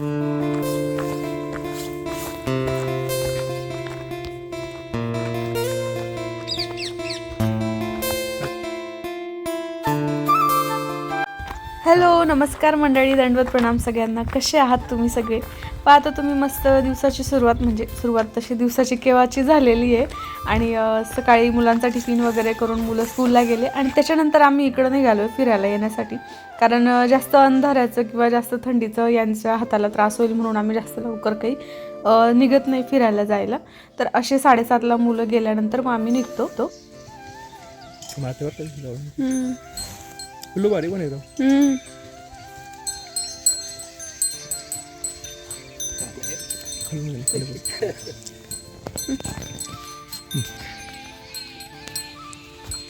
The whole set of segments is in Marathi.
हॅलो नमस्कार मंडळी दंडवत प्रणाम सगळ्यांना. कसे आहात तुम्ही सगळे? पाहता तुम्ही मस्त दिवसाची सुरुवात म्हणजे सुरुवात तशी दिवसाची केव्हाची झालेली आहे? आणि सकाळी मुलांचा टिफिन वगैरे करून मुलं स्कूलला गेले आणि त्याच्यानंतर आम्ही इकडं निघालो फिरायला येण्यासाठी. कारण जास्त अंधाराचं किंवा जास्त थंडीचं यांच्या हाताला त्रास होईल म्हणून आम्ही जास्त लवकर काही निघत नाही फिरायला जायला. तर असे साडेसातला मुलं गेल्यानंतर मग आम्ही निघतो तो.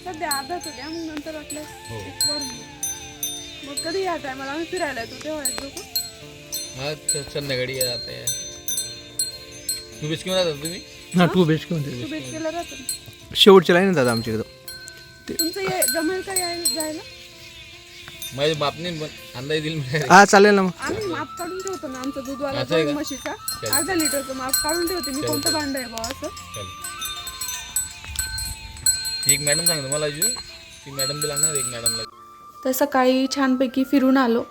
सध्या अर्धाच द्या मग नंतर वाटलं मग कधी या टायमाला? आम्ही फिरायला येतो तेव्हा येतो का? हा संध्याकाळी जाते तू बिस्की राहता तुम्ही? हा टू बेस्ट किंवा तू भेट केला राहतो. ना. लाईन दादा आमच्या इकडं तुमचं ये जमेल का यायला जायला? माझ्या बापने पण अंदाज दिल मी हा चालेल ना मग. आम्ही माप काढून ठेवतो ना आमचा दूधवाला असं आहे का? म्हशीचा अर्धा लिटरचं माप काढून ठेवते मी. कोणतं भांड आहे बा असं? एक मॅडम सांगतो मला अजून ती मॅडम बी लागणार एक मॅडमला तर सकाळी छानपैकी फिरून आलो.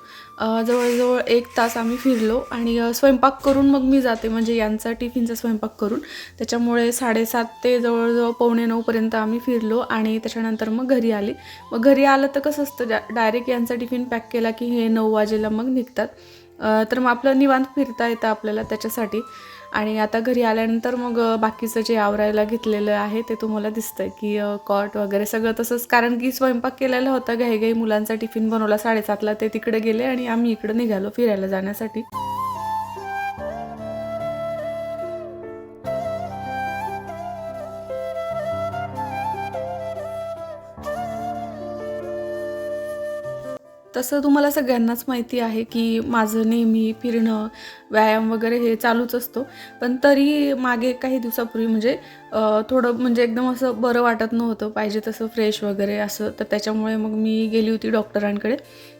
जवळजवळ एक तास आम्ही फिरलो आणि स्वयंपाक करून मग मी जाते म्हणजे यांचा टिफिनचा स्वयंपाक करून. त्याच्यामुळे साडेसात ते जवळजवळ पावणे नऊपर्यंत आम्ही फिरलो आणि त्याच्यानंतर मग घरी आली. मग घरी आलं तर कसं असतं डा डायरेक्ट यांचा टिफिन पॅक केला की हे नऊ वाजेला मग निघतात. तर मग आपलं निवांत फिरता येतं आपल्याला त्याच्यासाठी. आणि आता घरी आल्यानंतर मग बाकीचं जे आवरायला घेतलेलं आहे ते तुम्हाला दिसतंय की कॉट वगैरे सगळं तसंच. कारण की स्वयंपाक केलेला होता घाई घाई मुलांचा टिफिन बनवला साडेसातला ते तिकडे गेले आणि आम्ही इकडे निघालो फिरायला जाण्यासाठी. तसं तुम्हाला सगळ्यांनाच माहिती आहे की माझं नेहमी फिरणं व्यायाम वगैरे हे चालूच असतो. पण तरी मागे काही दिवसापूर्वी म्हणजे थोडं म्हणजे एकदम असं बरं वाटत नव्हतं. पाहिजे तसं फ्रेश वगैरे असं. तर त्याच्यामुळे मग मी गेली होती डॉक्टरांकडे.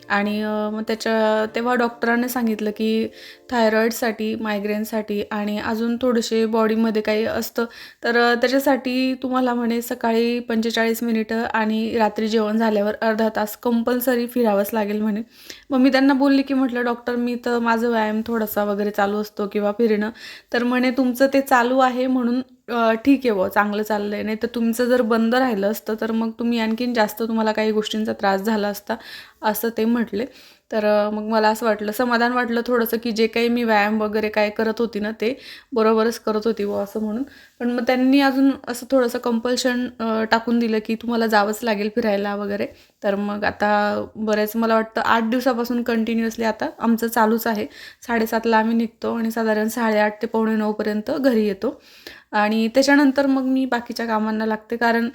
आणि मग त्याच्या तेव्हा डॉक्टरांनी सांगितलं की थायरॉईडसाठी मायग्रेनसाठी आणि अजून थोडेसे बॉडीमध्ये काही असतं तर त्याच्यासाठी तुम्हाला म्हणे सकाळी पंचेचाळीस मिनिटं आणि रात्री जेवण झाल्यावर अर्धा तास कंपल्सरी फिरावंच लागेल म्हणे. मग मी त्यांना बोलली की म्हटलं डॉक्टर मी तर माझं व्यायाम थोडासा वगैरे चालू असतो किंवा फिरणं. तर म्हणे तुमचं ते चालू आहे म्हणून ठीक आहे बुवा चांगलं चाललं आहे नाही तर तुमचं जर बंद राहिलं असतं तर मग तुम्ही आणखीन जास्त तुम्हाला काही गोष्टींचा त्रास झाला असता असं ते म्हटले. तर मग मला असं वाटलं समाधान वाटलं थोडंसं की जे काही मी व्यायाम वगैरे काय करत होती ना ते बरोबरच करत होती व असं म्हणून. पण मग त्यांनी अजून असं थोडंसं कंपल्शन टाकून दिलं की तुम्हाला जावंच लागेल फिरायला वगैरे. तर मग आता बरेच मला वाटतं आठ दिवसापासून कंटिन्युअसली आता आमचं चालूच आहे. साडेसातला आम्ही निघतो आणि साधारण साडेआठ ते पावणे नऊपर्यंत घरी येतो. आणि त्याच्यानंतर मग मी बाकीच्या कामांना लागते. कारण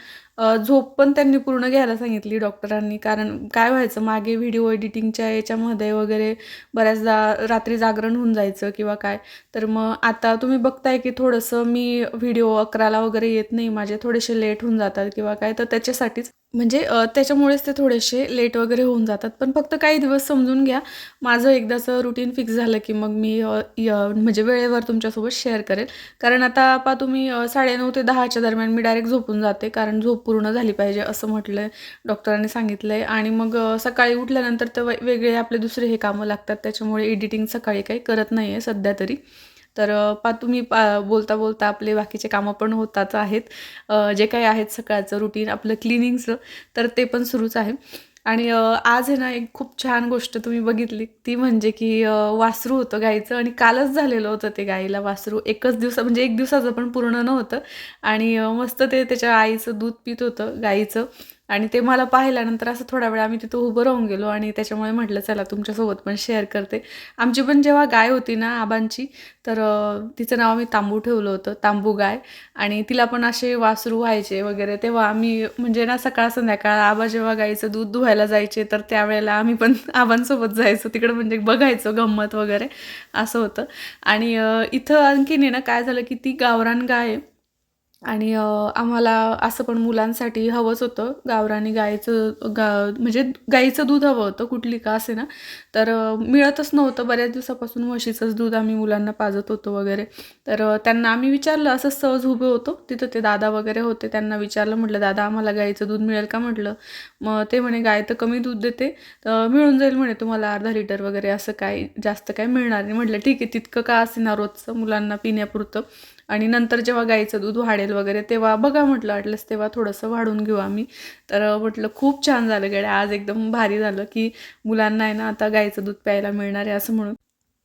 झोप पण त्यांनी पूर्ण घ्यायला सांगितली डॉक्टरांनी. कारण काय व्हायचं मागे व्हिडिओ एडिटिंगच्या याच्यामध्ये वगैरे बऱ्याचदा रात्री जागरण होऊन जायचं किंवा काय. तर मग आता तुम्ही बघताय की थोडंसं मी व्हिडिओ अकराला वगैरे येत नाही माझे थोडेसे लेट होऊन जातात किंवा काय तर त्याच्यासाठीच. म्हणजे त्याच्यामुळेच ते थोडेसे लेट वगैरे होऊन जातात. पण फक्त काही दिवस समजून घ्या माझं एकदाचं रुटीन फिक्स झालं की मग मी य- म्हणजे वेळेवर तुमच्यासोबत शेअर करेल. कारण आता पा तुम्ही साडेनऊ ते दहाच्या दरम्यान मी डायरेक्ट झोपून जाते कारण झोप पूर्ण झाली पाहिजे असं म्हटलं आहे डॉक्टरांनी सांगितलं आहे आणि मग सकाळी उठल्यानंतर तर वेगळे आपले दुसरे हे कामं लागतात त्याच्यामुळे एडिटिंग सकाळी काही करत नाही आहे सध्या तरी. तर पा तुम्ही पा बोलता बोलता आपले बाकीचे कामं पण होताच आहेत. जे काही आहेत सकाळचं रुटीन आपलं क्लिनिंगचं तर ते पण सुरूच आहे. आणि आज आहे ना एक खूप छान गोष्ट तुम्ही बघितली. ती म्हणजे की वासरू होतं गाईचं आणि कालच झालेलं होतं ते गाईला वासरू. एकच दिवसा म्हणजे एक दिवसाचं पण पूर्ण नव्हतं. आणि मस्त ते त्याच्या आईचं दूध पित होतं गाईचं. आणि ते मला पाहिल्यानंतर असं थोडा वेळ आम्ही तिथं उभं राहून गेलो आणि त्याच्यामुळे म्हटलं चला तुमच्यासोबत पण शेअर करते. आमची पण जेव्हा गाय होती ना आबांची तर तिचं नाव आम्ही तांबू ठेवलं होतं तांबू गाय. आणि तिला पण असे वासरू व्हायचे वगैरे. तेव्हा आम्ही म्हणजे ना सकाळ संध्याकाळ आबा जेव्हा गाईचं दूध धुवायला जायचे तर त्यावेळेला आम्ही पण आबांसोबत जायचो. तिकडं म्हणजे बघायचो गंमत वगैरे असं होतं. आणि इथं आणखीन आहे ना काय झालं की ती गावरान गाय आहे आणि आम्हाला असं पण मुलांसाठी हवंच होतं. गावरानी गाईचं गा म्हणजे गाईचं दूध हवं होतं कुठली का असे ना. तर मिळतच नव्हतं. बऱ्याच दिवसापासून म्हशीचंच दूध आम्ही मुलांना पाजत होतो वगैरे. तर त्यांना आम्ही विचारलं असं सहज उभे होतो. तिथं ते दादा वगैरे होते त्यांना विचारलं म्हटलं दादा आम्हाला गाईचं दूध मिळेल का? म्हटलं. मग ते म्हणे गाय तर कमी दूध देते. तर मिळून जाईल म्हणे तुम्हाला अर्धा लिटर वगैरे असं काय जास्त काय मिळणार नाही. म्हटलं ठीक आहे तितकं का असे ना रोजचं मुलांना पिण्यापुरतं? आणि नंतर जेव्हा गाईचं दूध वाढेल वगैरे तेव्हा बघा म्हटलं वाटलंच तेव्हा थोडंसं वाढून घेऊ आम्ही. तर म्हटलं खूप छान झालं गड्या. आज एकदम भारी झालं की मुलांना आहे ना आता गाईचं दूध प्यायला मिळणार आहे असं म्हणून.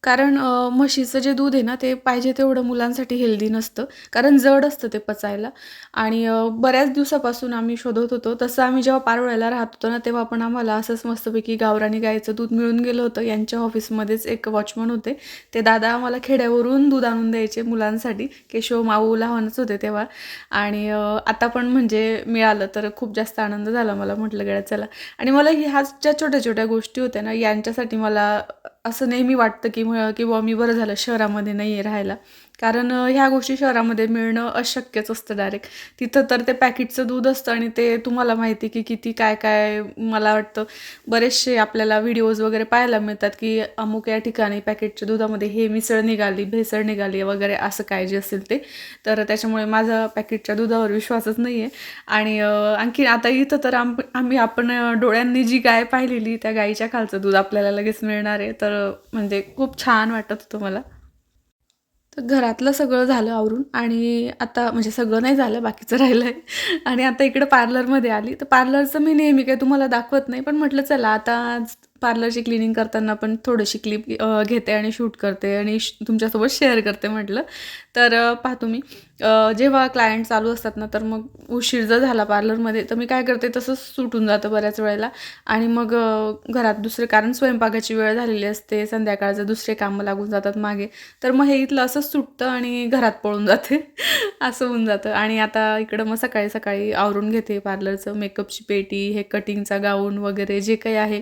कारण म्हशीचं जे दूध आहे ना ते पाहिजे तेवढं मुलांसाठी हेल्दी नसतं. कारण जड असतं ते पचायला. आणि बऱ्याच दिवसापासून आम्ही शोधत होतो. तसं आम्ही जेव्हा पारोळ्याला राहत होतो ना तेव्हा पण आम्हाला असंच मस्तपैकी गावरानी गाईचं दूध मिळून गेलं होतं. यांच्या ऑफिसमध्येच एक वॉचमन होते. ते दादा आम्हाला खेड्यावरून दूध आणून द्यायचे मुलांसाठी. केशव माऊ लहानच होते तेव्हा. आणि आता पण म्हणजे मिळालं तर खूप जास्त आनंद झाला मला म्हटलं गड्या चला. आणि मला ह्या ज्या छोट्या छोट्या गोष्टी होत्या ना यांच्यासाठी मला असं नेहमी वाटतं की म- की बुवा मी बरं झालं शहरामध्ये नाही आहे राहायला. कारण ह्या गोष्टी शहरामध्ये मिळणं अशक्यच असतं डायरेक्ट तिथं तर ते पॅकेटचं दूध असतं आणि ते तुम्हाला माहिती की किती काय काय मला वाटतं बरेचसे आपल्याला व्हिडिओज वगैरे पाहायला मिळतात की अमुक या ठिकाणी पॅकेटच्या दुधामध्ये हे मिसळ निघाली भेसळ निघाली वगैरे असं काय जे असेल ते. तर त्याच्यामुळे माझा पॅकेटच्या दुधावर विश्वासच नाही आहे आणि आणखी आता इथं तर आम आम्ही आपण डोळ्यांनी जी गाय पाहिलेली त्या गाईच्या खालचं दूध आपल्याला लगेच मिळणार आहे. तर म्हणजे खूप छान वाटत होतं मला. तर घरातलं सगळं झालं आवरून आणि आता म्हणजे सगळं नाही झालं बाकीचं राहिलं आहे आणि आता इकडं पार्लरमध्ये आली. तर पार्लरचं मी नेहमी काही तुम्हाला दाखवत नाही पण म्हटलं चला आता पार्लरची क्लिनिंग करताना पण थोडीशी क्लिप घेते आणि शूट करते आणि श- तुमच्यासोबत शेअर करते म्हटलं. तर पाहतो पहा तुम्ही जेव्हा क्लायंट चालू असतात ना तर मग उशीर जर झाला पार्लरमध्ये तर मी काय करते तसंच सुटून जातं बऱ्याच वेळेला. आणि मग घरात दुसरे कारण स्वयंपाकाची वेळ झालेली असते संध्याकाळचं दुसरे कामं लागून जातात मागे तर मग हे इथलं असंच सुटतं आणि घरात पळून जाते. असं होऊन जातं. आणि आता इकडं मग सकाळी सकाळी आवरून घेते पार्लरचं मेकअपची पेटी हे कटिंगचा गाऊन वगैरे जे काही आहे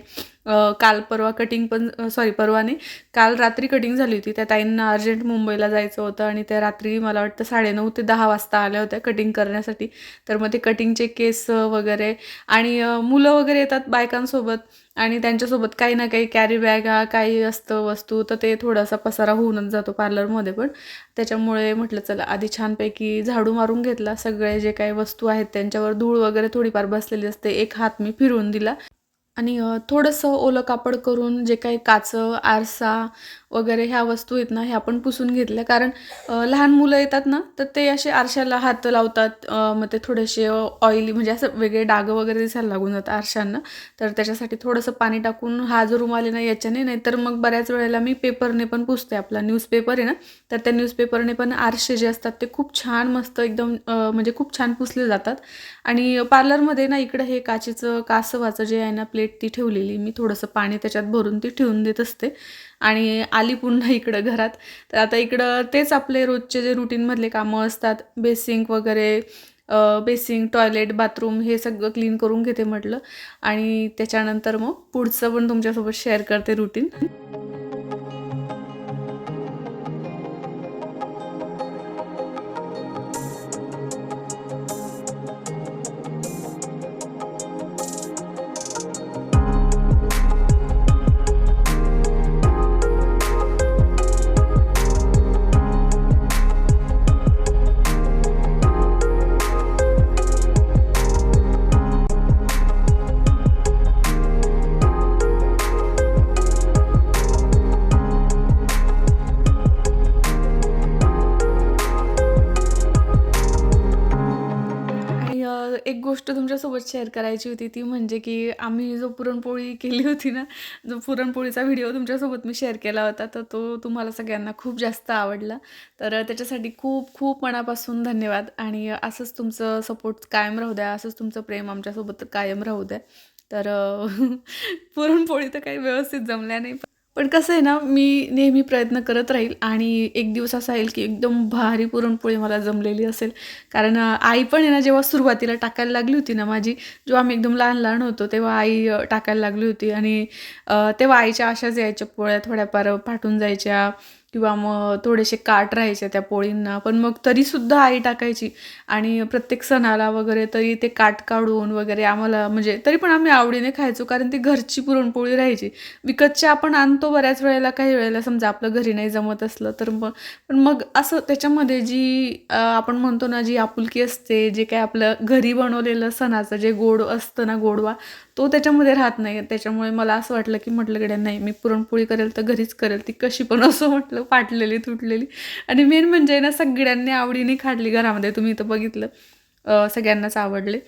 काल परवा कटिंग पण सॉरी परवा नाही. काल रात्री कटिंग झाली होती. त्या ताईंना अर्जंट मुंबईला जायचं होतं आणि त्या रात्री मला वाटतं साडेनऊ ते दहा वाजता आल्या होत्या कटिंग करण्यासाठी. तर मग ते कटिंगचे केस वगैरे आणि मुलं वगैरे येतात बायकांसोबत आणि त्यांच्यासोबत काही ना काही कॅरी बॅग हा काही असतं वस्तू तर ते थोडासा पसारा होऊनच जातो पार्लरमध्ये पण. त्याच्यामुळे म्हटलं चला आधी छानपैकी झाडू मारून घेतला. सगळे जे काही वस्तू आहेत त्यांच्यावर धूळ वगैरे थोडीफार बसलेली असते. एक हात मी फिरवून दिला. आणि थोडंसं ओलं कापड करून जे काही काचं आरसा वगैरे ह्या वस्तू आहेत ना ह्या आपण पुसून घेतल्या. कारण लहान मुलं येतात ना तर ते असे आरशाला हात लावतात मग ते थोडेसे ऑइली म्हणजे असं वेगळे डाग वगैरे दिसायला लागून जातात आरशांना. तर त्याच्यासाठी थोडंसं पाणी टाकून हा जो रुमाल आहे ना याच्याने नाही तर मग बऱ्याच वेळेला मी पेपरने पण पुसते आपला न्यूजपेपर आहे ना तर त्या न्यूजपेपरने पण आरसे जे असतात ते खूप छान मस्त एकदम म्हणजे खूप छान पुसले जातात. आणि पार्लरमध्ये ना इकडं हे काचेचं कासवाचं जे आहे ना प्लेट ती ठेवलेली मी थोडंसं पाणी त्याच्यात भरून ती ठेवून देत असते. आणि आली पुन्हा इकडं घरात. तर आता इकडं तेच आपले रोजचे जे रुटीनमधले कामं असतात बेसिंग वगैरे बेसिंग टॉयलेट बाथरूम हे सगळं क्लीन करून घेते म्हटलं. आणि त्याच्यानंतर मग पुढचं पण तुमच्यासोबत शेअर करते रुटीन गोष्ट शेअर करायची होती ती म्हणजे की आम्ही जो पुरणपोळी केली होती ना जो पुरणपोळीचा व्हिडिओ तुमच्यासोबत मी शेअर केला होता तर तो तुम्हाला सगळ्यांना खूप जास्त आवडला. तर त्याच्यासाठी खूप खूप मनापासून धन्यवाद. आणि असंच तुमचं सपोर्ट कायम राहू द्या असंच तुमचं प्रेम आमच्यासोबत कायम राहू द्या. तर पुरणपोळी तर काही व्यवस्थित जमल्या नाही. पण कसं आहे ना मी नेहमी प्रयत्न करत राहील आणि एक दिवस असा येईल की एकदम भारी पुरणपोळी मला जमलेली असेल. कारण आई पण आहे ना जेव्हा सुरुवातीला टाकायला लागली होती ना माझी जेव्हा आम्ही एकदम लहान लहान होतो तेव्हा आई टाकायला लागली होती आणि तेव्हा आईच्या अशाच यायच्या पोळ्या थोड्याफार फाटून जायच्या. किंवा मग थोडेसे काट राहायचे त्या पोळींना पण मग तरीसुद्धा आई टाकायची. आणि प्रत्येक सणाला वगैरे तरी ते काट काढून वगैरे आम्हाला म्हणजे तरी पण आम्ही आवडीने खायचो कारण ती घरची पुरणपोळी राहायची. विकतची आपण आणतो बऱ्याच वेळेला काही वेळेला समजा आपलं घरी नाही जमत असलं तर मग पण मग असं त्याच्यामध्ये जी आपण म्हणतो ना जी आपुलकी असते जे काय आपलं घरी बनवलेलं सणाचं जे गोड असतं ना गोडवा तो त्याच्यामध्ये राहत नाही. त्याच्यामुळे मला असं वाटलं की म्हटलं गड्या नाही मी पुरणपोळी करेल तर घरीच करेल ती कशी पण असं म्हटलं. फाटलेली तुटलेली. आणि मेन म्हणजे ना सगळ्यांनी आवडीने खाल्ली घरामध्ये. तुम्ही इथं बघितलं. सगळ्यांनाच आवडले.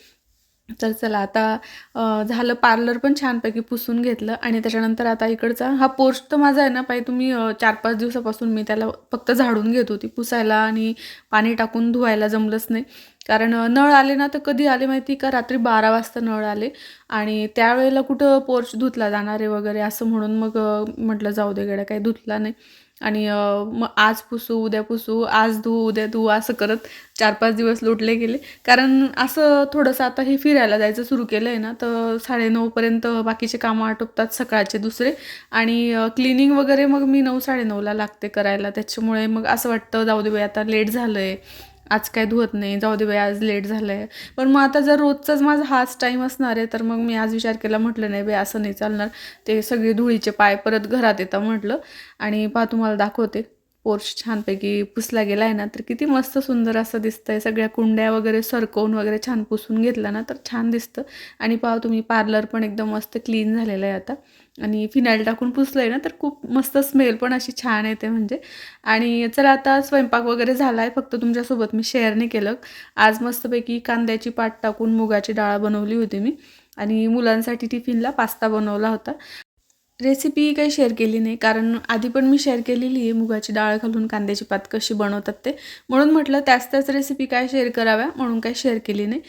तर चला आता झालं पार्लर पण छानपैकी पुसून घेतलं. आणि त्याच्यानंतर आता इकडचा हा पोर्च तर माझा आहे ना पाहिजे तुम्ही चार पाच दिवसापासून मी त्याला फक्त झाडून घेत होती. पुसायला आणि पाणी टाकून धुवायला जमलंच नाही. कारण नळ आले ना तर कधी आले माहिती का? रात्री बारा वाजता नळ आले. आणि त्यावेळेला कुठं पोर्च धुतला जाणार आहे वगैरे असं म्हणून मग म्हटलं जाऊ दे गड्या काही धुतला नाही. आणि मग आज पुसू उद्या पुसू आज धू उद्या धू असं करत चार पाच दिवस लोटले गेले. कारण असं थोडंसं आता हे फिरायला जायचं सुरू केलं आहे ना तर साडेनऊपर्यंत बाकीचे कामं आटोपतात सकाळचे दुसरे. आणि क्लिनिंग वगैरे मग मी नऊ साडेनऊला लागते करायला. त्याच्यामुळे मग असं वाटतं जाऊ दे आता लेट झालं आहे आज काय धुवत नाही जाऊ दे बाई आज लेट झालं आहे पण मग आता जर रोजचाच माझा हाच टाईम असणार आहे तर मग मी आज विचार केला म्हटलं नाही बाई असं नाही चालणार. ते सगळे धुळीचे पाय परत घरात येतं म्हटलं. आणि पहा तुम्हाला दाखवते. पोर्च छानपैकी पुसला गेला आहे ना तर किती मस्त सुंदर असं दिसतंय. सगळ्या कुंड्या वगैरे सरकवून वगैरे छान पुसून घेतला ना तर छान दिसतं. आणि पाहा तुम्ही पार्लर पण एकदम मस्त क्लीन झालेलं आहे आता. आणि फिनाईल टाकून पुसलं आहे ना तर खूप मस्त स्मेल पण अशी छान येते म्हणजे. आणि चला आता स्वयंपाक वगैरे झाला आहे फक्त तुमच्यासोबत मी शेअर नाही केलं. आज मस्तपैकी कांद्याची पाट टाकून मुगाची डाळ बनवली होती मी. आणि मुलांसाठी टिफिनला पास्ता बनवला होता. रेसिपी काही शेअर केली नाही. कारण आधी पण मी शेअर केलेली आहे मुगाची डाळ घालून कांद्याची पात कशी बनवतात ते. म्हणून म्हटलं त्याच त्याच रेसिपी काय शेअर कराव्या म्हणून काही शेअर केली नाही.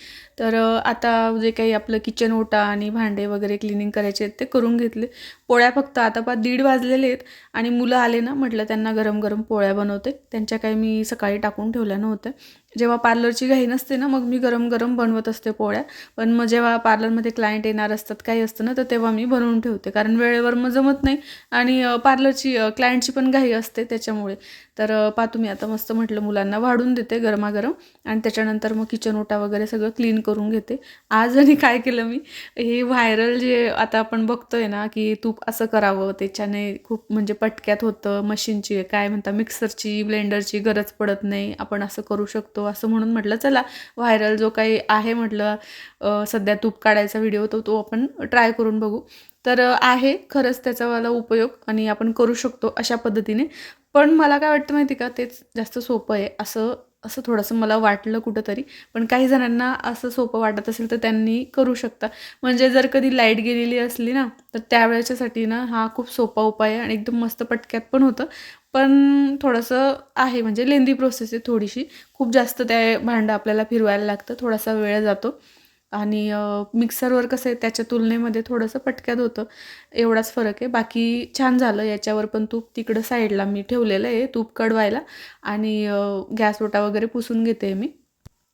तर आता जे काही आपलं किचन ओटा आणि भांडे वगैरे क्लिनिंग करायचे आहेत ते करून घेतले. पोळ्या फक्त आता पा दीड वाजलेले आहेत आणि मुलं आले ना म्हटलं त्यांना गरम गरम पोळ्या बनवते. त्यांच्या काही मी सकाळी टाकून ठेवल्या नव्हत्या. जेव्हा पार्लरची घाई नसते ना मग मी गरम गरम बनवत असते पोळ्या. पण मग जेव्हा पार्लरमध्ये क्लायंट येणार असतात काही असतं ना तर तेव्हा मी बनवून ठेवते. कारण वेळेवर मग जमत नाही आणि पार्लरची क्लायंटची पण घाई असते त्याच्यामुळे. तर अ, तुम्ही आता मस्त म्हटलं मुलांना वाढून देते गरमागरम. आणि त्याच्यानंतर मग किचन ओटा वगैरे सगळं क्लीन करून करून घेते. आज आणि काय केलं मी? हे व्हायरल जे आता आपण बघतोय ना की तूप असं करावं त्याच्याने खूप म्हणजे पटक्यात होतं मशीनची काय म्हणता मिक्सरची ब्लेंडरची गरज पडत नाही आपण असं करू शकतो असं म्हणून म्हटलं चला व्हायरल जो काही आहे म्हटलं सध्या तूप काढायचा व्हिडिओ तो तो आपण ट्राय करून बघू. तर आहे खरंच त्याचावाला उपयोग आणि आपण करू शकतो अशा पद्धतीने. पण मला काय वाटतं माहिती का तेच जास्त सोपं आहे असं असं थोडंसं मला वाटलं कुठंतरी. पण काही जणांना असं सोपं वाटत असेल तर त्यांनी करू शकता. म्हणजे जर कधी लाइट गेलेली असली ना तर त्यावेळेच्यासाठी ना हा खूप सोपा उपाय आहे आणि एकदम मस्त पटक्यात पण होतं. पण थोडंसं आहे म्हणजे लेंदी प्रोसेस आहे थोडीशी. खूप जास्त त्या भांडं आपल्याला फिरवायला लागतं थोडासा वेळ जातो. आणि मिक्सरवर कसं आहे त्याच्या तुलनेमध्ये थोडंसं पटक्यात होतं. एवढाच फरक आहे. बाकी छान झालं. याच्यावर पण तूप तिकडं साईडला मी ठेवलेलं आहे. तूप कडवायला आणि गॅस ओटा वगैरे पुसून घेते मी.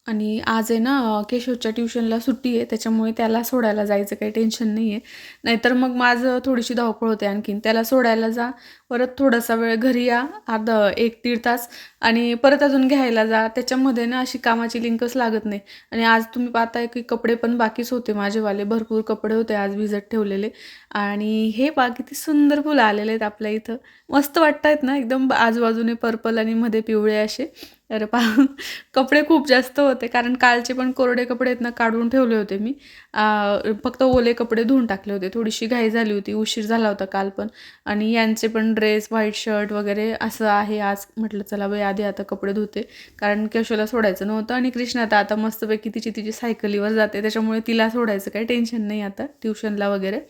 आणि आज आहे ना केशवच्या ट्युशनला सुट्टी आहे त्याच्यामुळे त्याला सोडायला जायचं काही टेन्शन नाही आहे नाहीतर मग माझं थोडीशी धावपळ होते आणखीन. त्याला सोडायला जा परत थोडासा वेळ घरी या अर्धा एक दीड तास आणि परत अजून घ्यायला जा. त्याच्यामध्ये ना अशी कामाची लिंकच लागत नाही. आणि आज तुम्ही पाहताय की कपडे पण बाकीच होते माझेवाले भरपूर कपडे होते आज भिजत ठेवलेले. आणि हे पा किती सुंदर फुलं आलेले आहेत आपल्या इथं. मस्त वाटत आहेत ना एकदम आजूबाजूने पर्पल आणि मध्ये पिवळे असे. तर पा कपडे खूप जास्त होते. कारण कालचे पण कोरडे कपडे आहेत ना काढून ठेवले होते मी. फक्त ओले कपडे धुवून टाकले होते. थोडीशी घाई झाली होती. उशीर झाला होता काल पण. आणि यांचे पण ड्रेस व्हाईट शर्ट वगैरे असं आहे. आज म्हटलं चला बाई आधी आता कपडे धुते. कारण केशोला सोडायचं नव्हतं आणि कृष्णा आता आता मस्तपैकी तिची तिची सायकलीवर जाते. त्याच्यामुळे तिला सोडायचं काही टेन्शन नाही आता ट्युशनला वगैरे.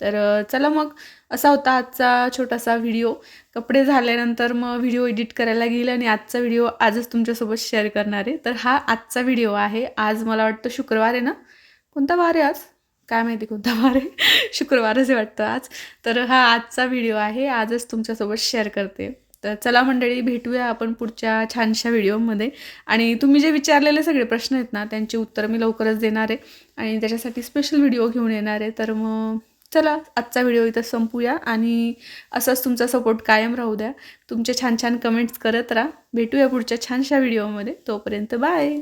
तर चला मग असा होता आजचा छोटासा व्हिडिओ. कपडे झाल्यानंतर मग व्हिडिओ एडिट करायला गेले आणि आजचा व्हिडिओ आजच तुमच्यासोबत शेअर करणार आहे. तर हा आजचा व्हिडिओ आहे. आज मला वाटतं शुक्रवार आहे ना? कोणता वार आहे आज? काय माहिती कोणता वार आहे? शुक्रवारच आहे वाटतं आज. तर हा आजचा व्हिडिओ आहे. आजच तुमच्यासोबत शेअर करते. तर चला मंडळी भेटूया आपण पुढच्या छानशा व्हिडिओमध्ये. आणि तुम्ही जे विचारलेले सगळे प्रश्न आहेत ना त्यांची उत्तरं मी लवकरच देणार आहे. आणि त्याच्यासाठी स्पेशल व्हिडिओ घेऊन येणार आहे. तर मग चला आजचा व्हिडिओ इथं संपूया आणि असाच तुमचा सपोर्ट कायम राहू द्या. तुमचे छान छान कमेंट्स करत राहा. भेटूया पुढच्या छानशा व्हिडिओमध्ये. तोपर्यंत बाय